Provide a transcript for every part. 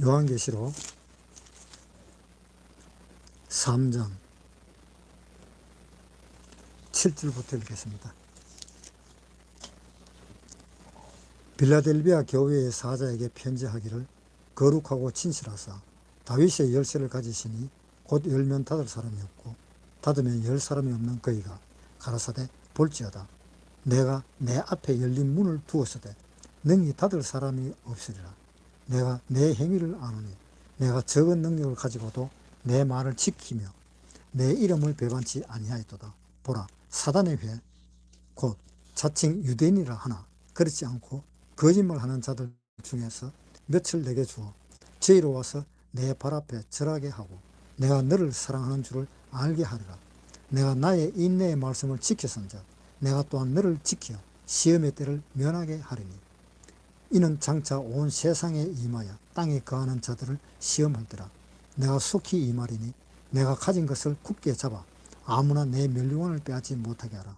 요한계시록 3장 7절부터 읽겠습니다. 빌라델비아 교회의 사자에게 편지하기를 거룩하고 진실하사 다윗의 열쇠를 가지시니 곧 열면 닫을 사람이 없고 닫으면 열 사람이 없는 그이가 가라사대 볼지어다 내가 내 앞에 열린 문을 두었으되 능히 닫을 사람이 없으리라 내가 내 행위를 아노니 내가 적은 능력을 가지고도 내 말을 지키며 내 이름을 배반치 아니하였도다. 보라 사단의 회 곧 자칭 유대인이라 하나. 그렇지 않고 거짓말하는 자들 중에서 며칠 내게 주어 저희로 와서 내 발 앞에 절하게 하고 내가 너를 사랑하는 줄을 알게 하리라. 내가 나의 인내의 말씀을 지켰은즉 내가 또한 너를 지켜 시험의 때를 면하게 하리니 이는 장차 온 세상에 임하여 땅에 거하는 자들을 시험할때라. 내가 속히 임하리니 내가 가진 것을 굳게 잡아 아무나 내 멸류관을 빼앗지 못하게 하라.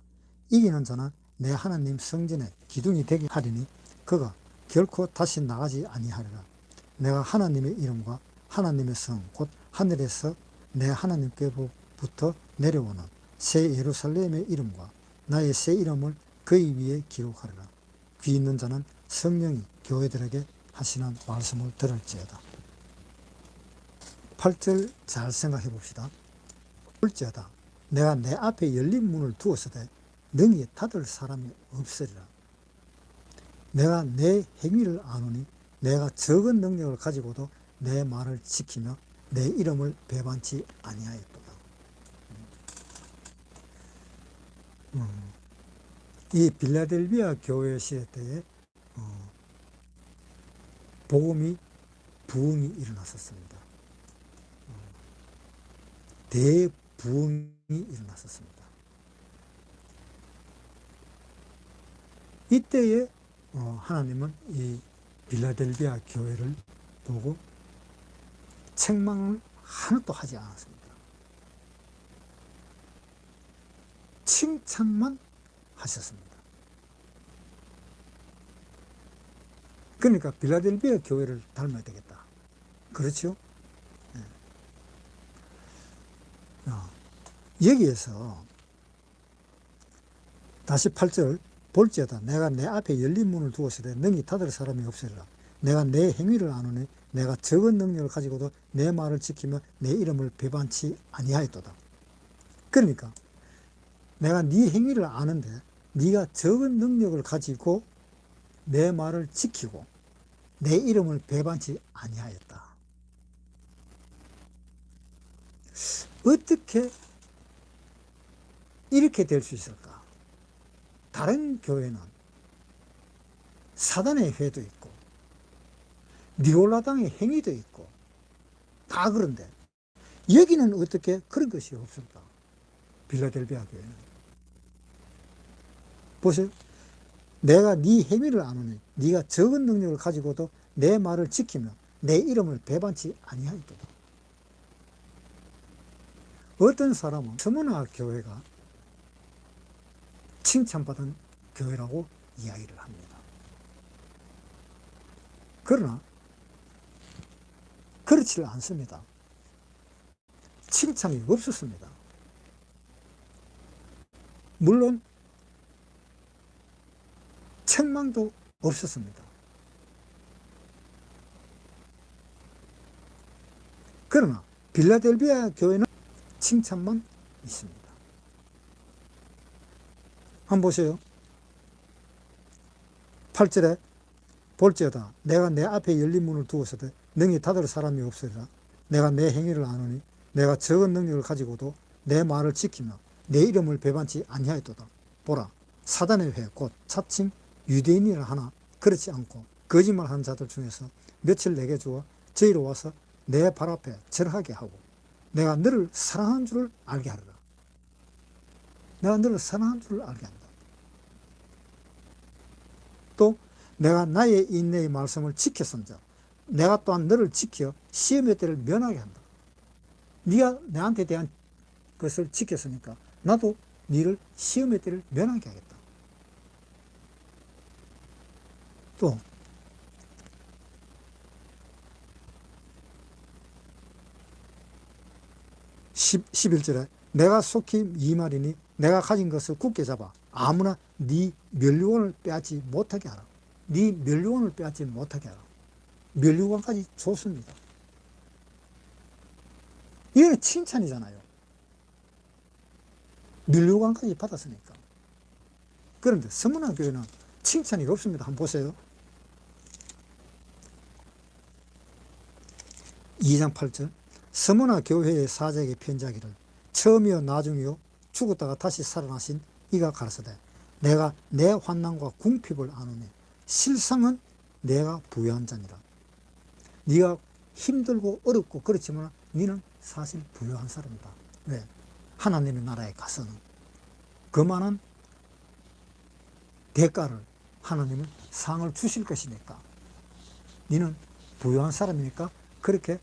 이기는 자는 내 하나님 성전에 기둥이 되게 하리니 그가 결코 다시 나가지 아니하리라. 내가 하나님의 이름과 하나님의 성 곧 하늘에서 내 하나님께부터 내려오는 새 예루살렘의 이름과 나의 새 이름을 그의 위에 기록하리라. 귀 있는 자는 성령이 교회들에게 하시는 말씀을 들을지어다. 8절 잘 생각해 봅시다. 볼지어다 내가 내 앞에 열린 문을 두었으되 능히 닫을 사람이 없으리라. 내가 내 행위를 아노니 내가 적은 능력을 가지고도 내 말을 지키며 내 이름을 배반치 아니하였도다. 음, 이 빌라델비아 교회 시대 때에 어, 복음이 부흥이 일어났었습니다. 어, 대부흥이 일어났었습니다. 이때에 어, 하나님은 이 빌라델비아 교회를 보고 책망을 하나도 하지 않았습니다. 칭찬만 하셨습니다. 그러니까 빌라델비아 교회를 닮아야 되겠다. 그렇죠? 네. 어, 여기에서 다시 8절 볼지어다 내가 내 앞에 열린 문을 두었으되 능히 닫을 사람이 없으리라 내가 내 행위를 아노니 내가 적은 능력을 가지고도 내 말을 지키며 내 이름을 배반치 아니하였도다 그러니까 내가 네 행위를 아는데 네가 적은 능력을 가지고 내 말을 지키고 내 이름을 배반치 아니하였다 어떻게 이렇게 될 수 있을까 다른 교회는 사단의 회도 있고 니올라당의 행위도 있고 다 그런데 여기는 어떻게 그런 것이 없을까? 빌라델비아 교회는 보세요. 내가 네 행위를 아노니 네가 적은 능력을 가지고도 내 말을 지키며 내 이름을 배반치 아니하였도다. 어떤 사람은 서문화 교회가 칭찬받은 교회라고 이야기를 합니다. 그러나 그렇지 않습니다. 칭찬이 없었습니다. 물론 책망도 없었습니다. 그러나 빌라델비아 교회는 칭찬만 있습니다. 한번 보세요. 8절에 볼지어다 내가 내 앞에 열린 문을 두었으되 능히 닫을 사람이 없으리라 내가 내 행위를 아노니 내가 적은 능력을 가지고도 내 말을 지키며 내 이름을 배반치 아니하였도다 보라 사단의 회 곧 차칭 유대인이라 하나 그렇지 않고 거짓말하는 자들 중에서 며칠 내게 주어 저희로 와서 내 발 앞에 절하게 하고 내가 너를 사랑한 줄을 알게 하리라 내가 너를 사랑한 줄을 알게 한다 또 내가 나의 인내의 말씀을 지켰은즉 내가 또한 너를 지켜 시험의 때를 면하게 한다. 네가 내한테 대한 것을 지켰으니까 나도 너를 시험의 때를 면하게 하겠다. 또 십일절에 내가 속히 이 말이니 내가 가진 것을 굳게 잡아 아무나 네 멸류관을 빼앗지 못하게 하라. 네 멸류관을 빼앗지 못하게 하라. 멸류관까지 좋습니다. 이건 칭찬이잖아요. 멸류관까지 받았으니까. 그런데 서문화 교회는 칭찬이 없습니다. 한번 보세요. 2장 8절 서문화 교회의 사자에게 편지하기를 처음이요 나중이요 죽었다가 다시 살아나신 이가 가라사대 내가 내 환난과 궁핍을 아노니 실상은 내가 부유한 자니라. 네가 힘들고 어렵고 그렇지만 너는 사실 부유한 사람이다. 왜? 하나님의 나라에 가서는 그만한 대가를 하나님은 상을 주실 것이니까. 너는 부유한 사람이니까 그렇게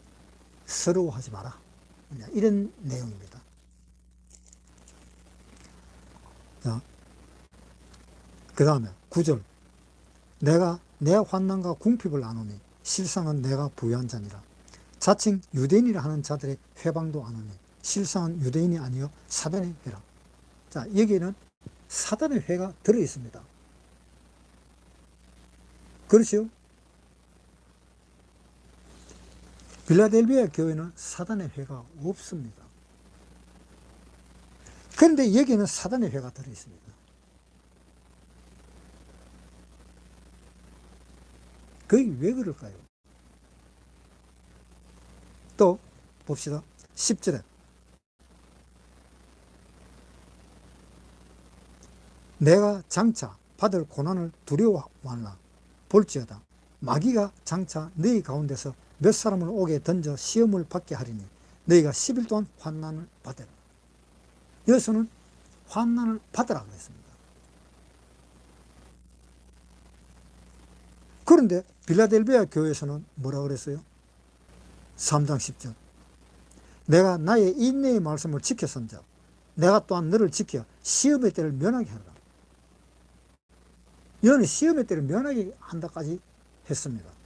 서러워하지 마라. 이런 내용입니다. 자, 그 다음에 9절. 내가 내 환난과 궁핍을 나누니 실상은 내가 부유한 자니라. 자칭 유대인이라 하는 자들의 회방도 안 오니 실상은 유대인이 아니요 사단의 회라. 자, 여기에는 사단의 회가 들어 있습니다. 그렇죠? 빌라델비아 교회는 사단의 회가 없습니다. 그런데 여기는 사단의 회가 들어 있습니다. 그게 왜 그럴까요? 또 봅시다. 10절에 내가 장차 받을 고난을 두려워하나 볼지어다 마귀가 장차 너희 가운데서 몇 사람을 옥에 던져 시험을 받게 하리니 너희가 10일 동안 환난을 받으라. 여기서는 환난을 받으라 그랬습니다. 그런데 빌라델비아 교회에서는 뭐라 그랬어요? 3장 10절 내가 나의 인내의 말씀을 지켰은즉 내가 또한 너를 지켜 시험의 때를 면하게 하라. 여는 시험의 때를 면하게 한다까지 했습니다.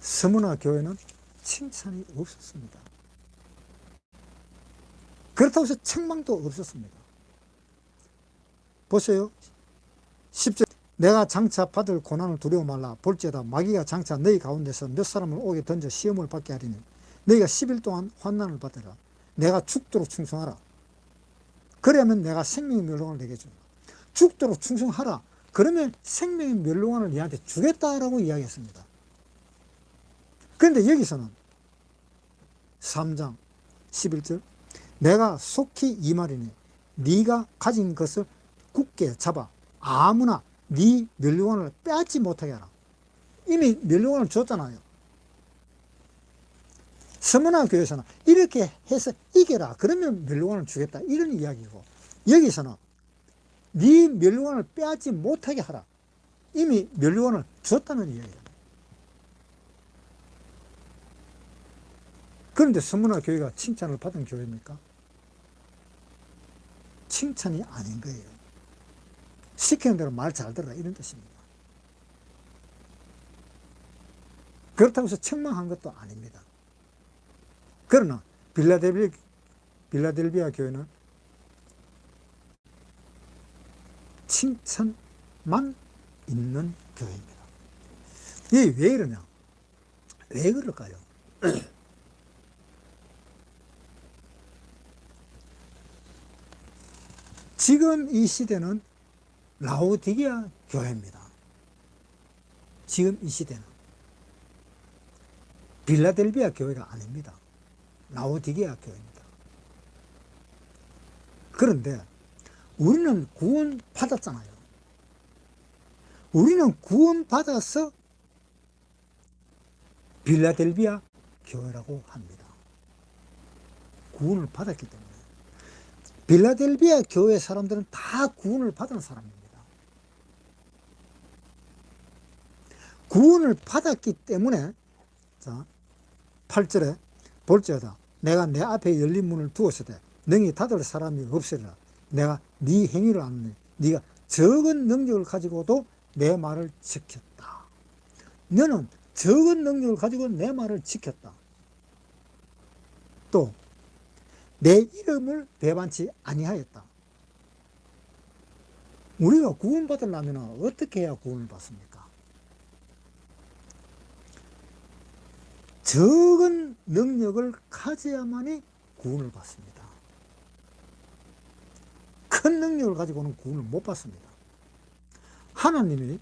서문화 교회는 칭찬이 없었습니다. 그렇다고 해서 책망도 없었습니다. 보세요. 10절 내가 장차 받을 고난을 두려워 말라. 볼지어다. 마귀가 장차 너희 가운데서 몇 사람을 오게 던져 시험을 받게 하리니 너희가 10일 동안 환난을 받으라. 내가 죽도록 충성하라. 그러면 내가 생명의 멸망을 내게 준다 죽도록 충성하라. 그러면 생명의 멸망을 너한테 주겠다라고 이야기했습니다 그런데 여기서는 3장 11절 내가 속히 이 말이니 네가 가진 것을 굳게 잡아 아무나 네 멸류관을 빼앗지 못하게 하라. 이미 멸류관을 줬잖아요. 서문화 교회에서는 이렇게 해서 이겨라. 그러면 멸류관을 주겠다. 이런 이야기고 여기서는 네 멸류관을 빼앗지 못하게 하라. 이미 멸류관을 줬다는 이야기예요. 그런데 서문화 교회가 칭찬을 받은 교회입니까? 칭찬이 아닌 거예요. 시키는 대로 말 잘 들어라 이런 뜻입니다. 그렇다고 해서 책망한 것도 아닙니다. 그러나 빌라델비, 빌라델비아 교회는 칭찬만 있는 교회입니다. 이게 왜 이러냐? 왜 그럴까요? 지금 이 시대는 라오디게아 교회입니다. 지금 이 시대는 빌라델비아 교회가 아닙니다. 라오디게아 교회입니다. 그런데 우리는 구원 받았잖아요. 우리는 구원 받아서 빌라델비아 교회라고 합니다. 구원을 받았기 때문에. 빌라델비아 교회 사람들은 다 구원을 받은 사람입니다. 구원을 받았기 때문에 자 8절에 볼지어다. 내가 내 앞에 열린 문을 두었으되 능히 닫을 사람이 없으리라. 내가 네 행위를 아느니 네가 적은 능력을 가지고도 내 말을 지켰다. 너는 적은 능력을 가지고 내 말을 지켰다. 또 내 이름을 배반치 아니하였다. 우리가 구원받으려면 어떻게 해야 구원을 받습니까? 적은 능력을 가져야만이 구원을 받습니다. 큰 능력을 가지고는 구원을 못 받습니다. 하나님이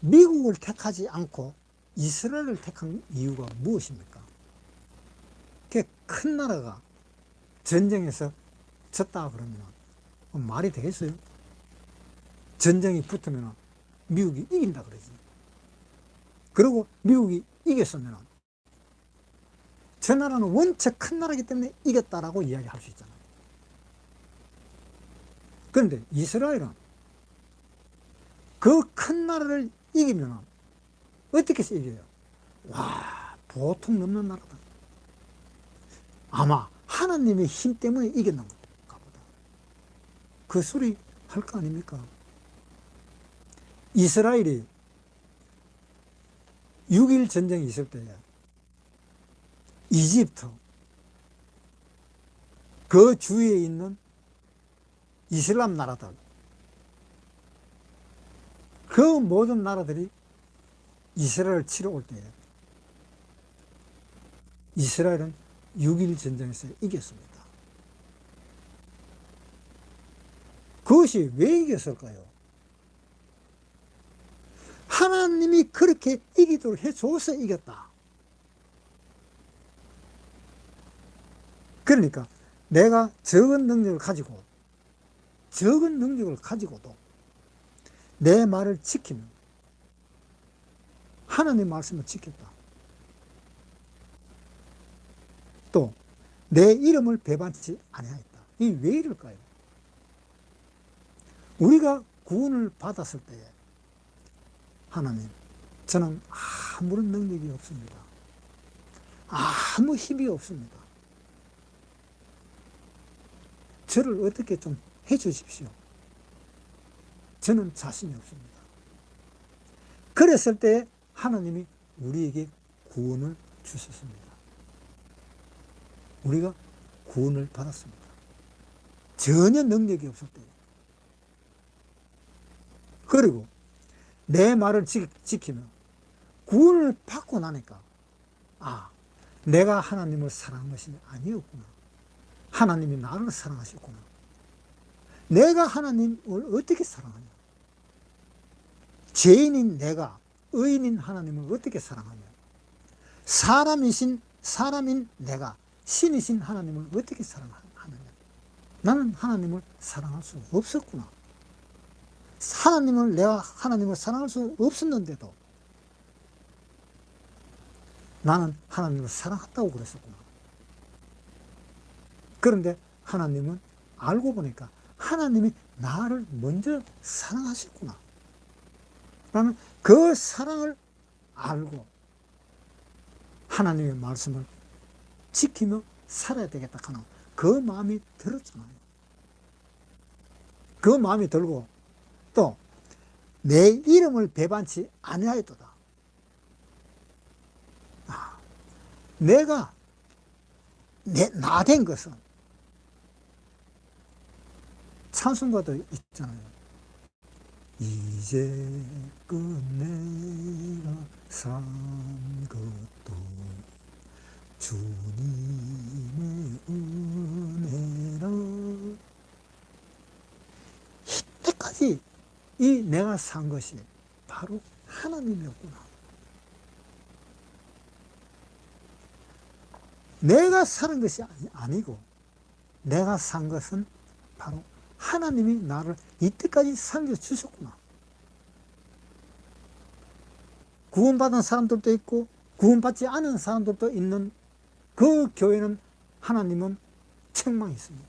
미국을 택하지 않고 이스라엘을 택한 이유가 무엇입니까? 큰 나라가 전쟁에서 졌다 그러면 말이 되겠어요? 전쟁이 붙으면 미국이 이긴다 그러지. 그리고 미국이 이겼으면 저 나라는 원체 큰 나라이기 때문에 이겼다라고 이야기할 수 있잖아요. 그런데 이스라엘은 그 큰 나라를 이기면 어떻게 해서 이겨요? 와, 보통 넘는 나라다. 아마 하나님의 힘 때문에 이겼는 건가 보다. 그 소리 할 거 아닙니까? 이스라엘이 6일 전쟁이 있을 때 이집트 그 주위에 있는 이슬람 나라들 그 모든 나라들이 이스라엘을 치러 올때 이스라엘은 6일 전쟁에서 이겼습니다. 그것이 왜 이겼을까요? 하나님이 그렇게 이기도록 해줘서 이겼다. 그러니까 내가 적은 능력을 가지고 적은 능력을 가지고도 내 말을 지키면 하나님 말씀을 지켰다. 또 내 이름을 배반치 아니하였다. 이 왜 이럴까요? 우리가 구원을 받았을 때에 하나님, 저는 아무런 능력이 없습니다. 아무 힘이 없습니다. 저를 어떻게 좀 해주십시오. 저는 자신이 없습니다. 그랬을 때 하나님이 우리에게 구원을 주셨습니다. 우리가 구원을 받았습니다. 전혀 능력이 없을 때. 그리고 내 말을 지, 지키면 구원을 받고 나니까 아, 내가 하나님을 사랑한 것이 아니었구나. 하나님이 나를 사랑하셨구나. 내가 하나님을 어떻게 사랑하냐? 죄인인 내가 의인인 하나님을 어떻게 사랑하냐? 사람이신 사람인 내가 신이신 하나님을 어떻게 사랑하느냐? 나는 하나님을 사랑할 수 없었구나. 하나님을 내가 하나님을 사랑할 수 없었는데도 나는 하나님을 사랑한다고 그랬었구나. 그런데 하나님은 알고 보니까 하나님이 나를 먼저 사랑하셨구나. 라는 그 사랑을 알고 하나님의 말씀을 지키며 살아야 되겠다 하는 그 마음이 들었잖아요. 그 마음이 들고 또 내 이름을 배반치 아니하였도다. 아, 내가 나된 것은 찬송가도 있잖아요. 이제 끝내가 산 것도 주님의 은혜라 이때까지 이 내가 산 것이 바로 하나님이었구나. 내가 사는 것이 아니고 내가 산 것은 바로 하나님이 나를 이때까지 살려주셨구나. 구원받은 사람들도 있고 구원받지 않은 사람들도 있는 그 교회는 하나님은 책망이 있습니다.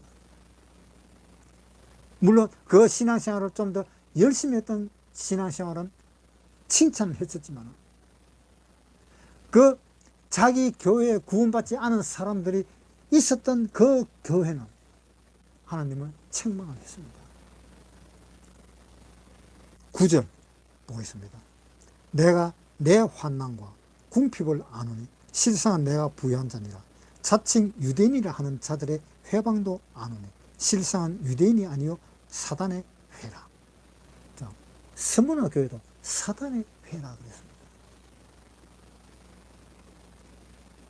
물론 그 신앙생활을 좀 더 열심히 했던 신앙생활은 칭찬을 했었지만 그 자기 교회에 구원받지 않은 사람들이 있었던 그 교회는 하나님을 책망을 했습니다. 9절 보겠습니다. 내가 내 환난과 궁핍을 아노니 실상은 내가 부유한 자니라 자칭 유대인이라 하는 자들의 회방도 안 오네. 실상은 유대인이 아니요 사단의 회라. 자, 스무나 교회도 사단의 회라 그랬습니다.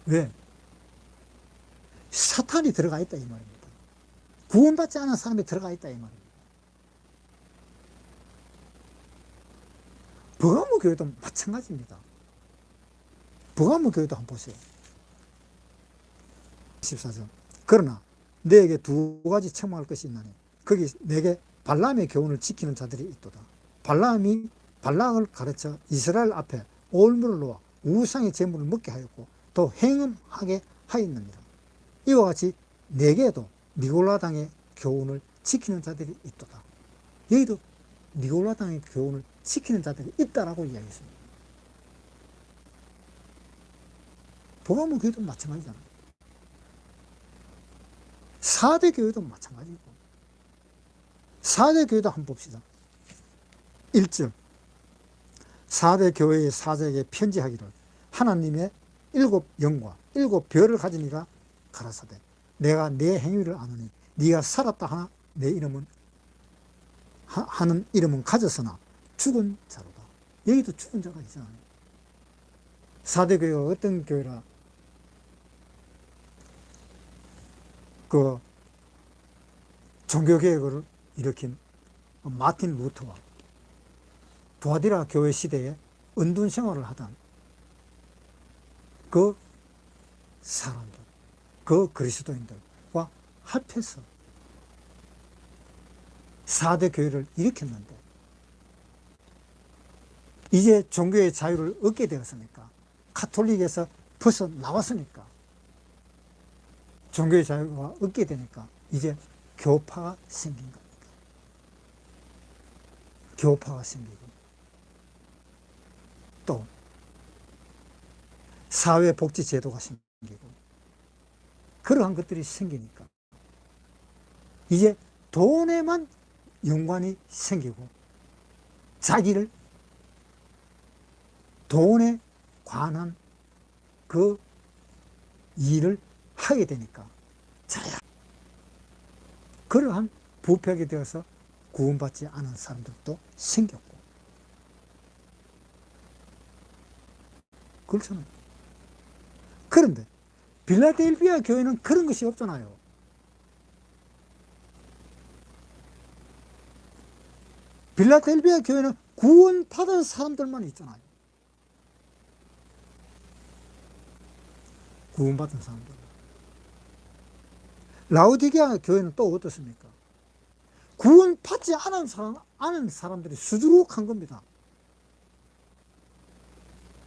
왜? 사탄이 들어가 있다 이 말입니다. 구원받지 않은 사람이 들어가 있다 이 말입니다. 버가모 교회도 마찬가지입니다. 버가모 교회도 한번 보세요. 14절. 그러나 너에게 두 가지 책망할 것이 있나니 거기 내게 발람의 교훈을 지키는 자들이 있도다. 발람이 발락을 가르쳐 이스라엘 앞에 올물을 놓아 우상의 제물을 먹게 하였고 또 행음하게 하였느니라. 이와 같이 내게도 니골라당의 교훈을 지키는 자들이 있도다. 여기도 니골라당의 교훈을 지키는 자들이 있다라고 이야기했습니다. 보가모 교회도 마찬가지잖아요. 사대 교회도 마찬가지고. 사대 교회도 한번 봅시다. 1절. 사대 교회의 사제에게 편지하기를 하나님의 일곱 영과 일곱 별을 가진 이가 가라사대 내가 내 행위를 아노니 네가 살았다 하나 내 이름은 하, 하는 이름은 가졌으나 죽은 자로다. 여기도 죽은 자가 있잖아요. 사대 교회가 어떤 교회라 그 종교개혁을 일으킨 마틴 루터와 두아디라 교회 시대에 은둔 생활을 하던 그 사람들, 그 그리스도인들과 합해서 4대 교회를 일으켰는데 이제 종교의 자유를 얻게 되었으니까 카톨릭에서 벗어 나왔으니까 종교의 자유가 얻게 되니까 이제 교파가 생긴 겁니다. 교파가 생기고 또 사회복지제도가 생기고 그러한 것들이 생기니까 이제 돈에만 연관이 생기고 자기를 돈에 관한 그 일을 하게 되니까 자야 그러한 부패하게 되어서 구원받지 않은 사람들도 생겼고 그렇잖아요. 그런데 빌라델비아 교회는 그런 것이 없잖아요. 빌라델비아 교회는 구원받은 사람들만 있잖아요. 구원받은 사람들. 라우디게아 교회는 또 어떻습니까? 구원받지 않은 사람, 않은 사람들이 수두룩한 겁니다.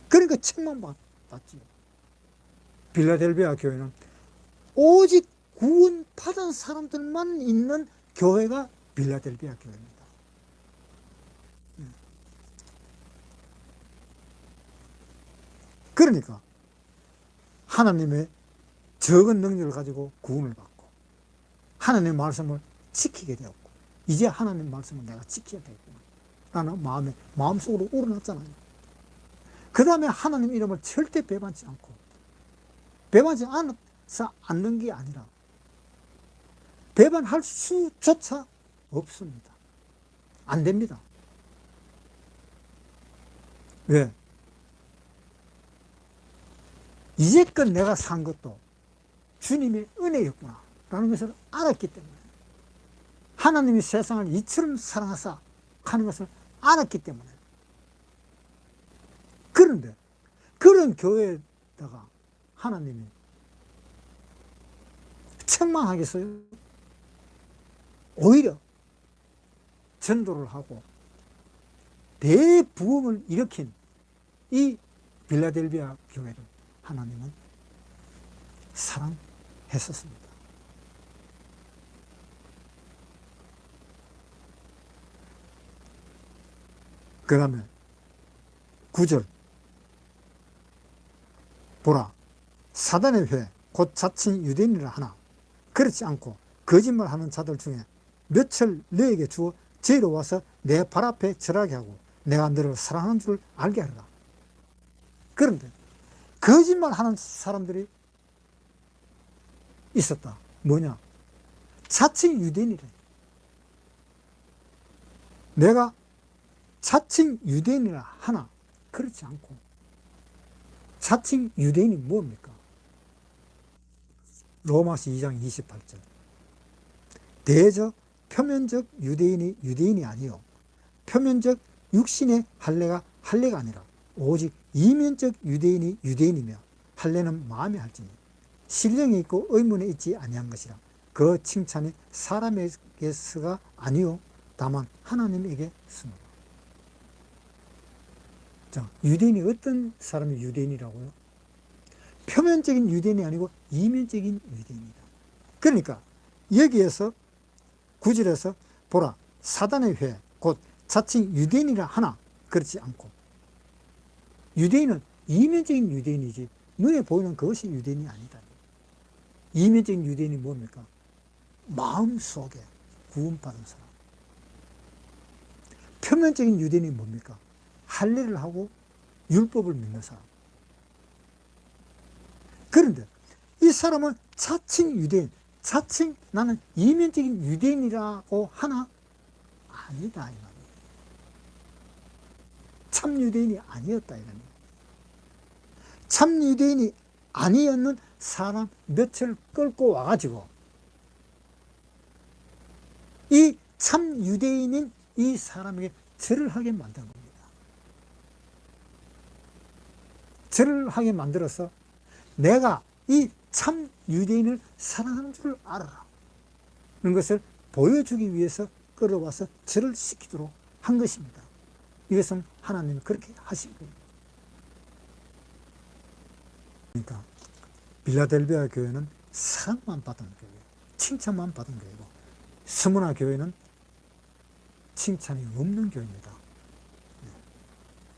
그러니까 책망받았지. 빌라델비아 교회는 오직 구원받은 사람들만 있는 교회가 빌라델비아 교회입니다. 그러니까 하나님의 적은 능력을 가지고 구원을 받고 하나님의 말씀을 지키게 되었고 이제 하나님 말씀을 내가 지켜야 되겠구나. 라는 마음에 마음속으로 우러났잖아요. 그 다음에 하나님 이름을 절대 배반치 않고 배반치 않아서 않는 게 아니라 배반할 수조차 없습니다. 안 됩니다. 왜? 이제껏 내가 산 것도 주님의 은혜였구나 라는 것을 알았기 때문에 하나님이 세상을 이처럼 사랑하사 하는 것을 알았기 때문에 그런데 그런 교회에다가 하나님이 책망하겠어요? 오히려 전도를 하고 대부흥을 일으킨 이 빌라델비아 교회를 하나님은 사랑했었습니다. 그 다음에 9절 보라 사단의 회 곧 자칭 유대인이라 하나 그렇지 않고 거짓말하는 자들 중에 몇을 너에게 주어 죄로 와서 내 발 앞에 절하게 하고 내가 너를 사랑하는 줄 알게 하라 그런데 거짓말하는 사람들이 있었다. 뭐냐? 자칭 유대인이래. 내가 자칭 유대인이라 하나 그렇지 않고 자칭 유대인이 뭡니까? 로마서 2장 28절. 대적 표면적 유대인이 유대인이 아니요. 표면적 육신의 할례가 할례가 아니라 오직 이면적 유대인이 유대인이며 할례는 마음에 할지니 신령이 있고 의문에 있지 아니한 것이라 그 칭찬이 사람에게서가 아니요. 다만 하나님에게 쓰노라 자 유대인이 어떤 사람이 유대인이라고요? 표면적인 유대인이 아니고 이면적인 유대인이다 그러니까 여기에서 구절에서 보라 사단의 회 곧 자칭 유대인이라 하나 그렇지 않고 유대인은 이면적인 유대인이지 눈에 보이는 그것이 유대인이 아니다. 이면적인 유대인이 뭡니까? 마음속에 구원받은 사람. 표면적인 유대인이 뭡니까? 할례를 하고 율법을 믿는 사람. 그런데 이 사람은 자칭 유대인, 자칭 나는 이면적인 유대인이라고 하나 아니다 이 말이에요. 참 유대인이 아니었다 거예요. 참 유대인이 아니었는 사람 몇을 끌고 와가지고 이 참 유대인인 이 사람에게 절을 하게 만든 겁니다. 절을 하게 만들어서 내가 이 참 유대인을 사랑하는 줄 알아라. 는 것을 보여주기 위해서 끌어와서 절을 시키도록 한 것입니다. 이것은 하나님이 그렇게 하신 겁니다. 그러니까 빌라델비아 교회는 사랑만 받은 교회, 칭찬만 받은 교회고 스무나 교회는 칭찬이 없는 교회입니다.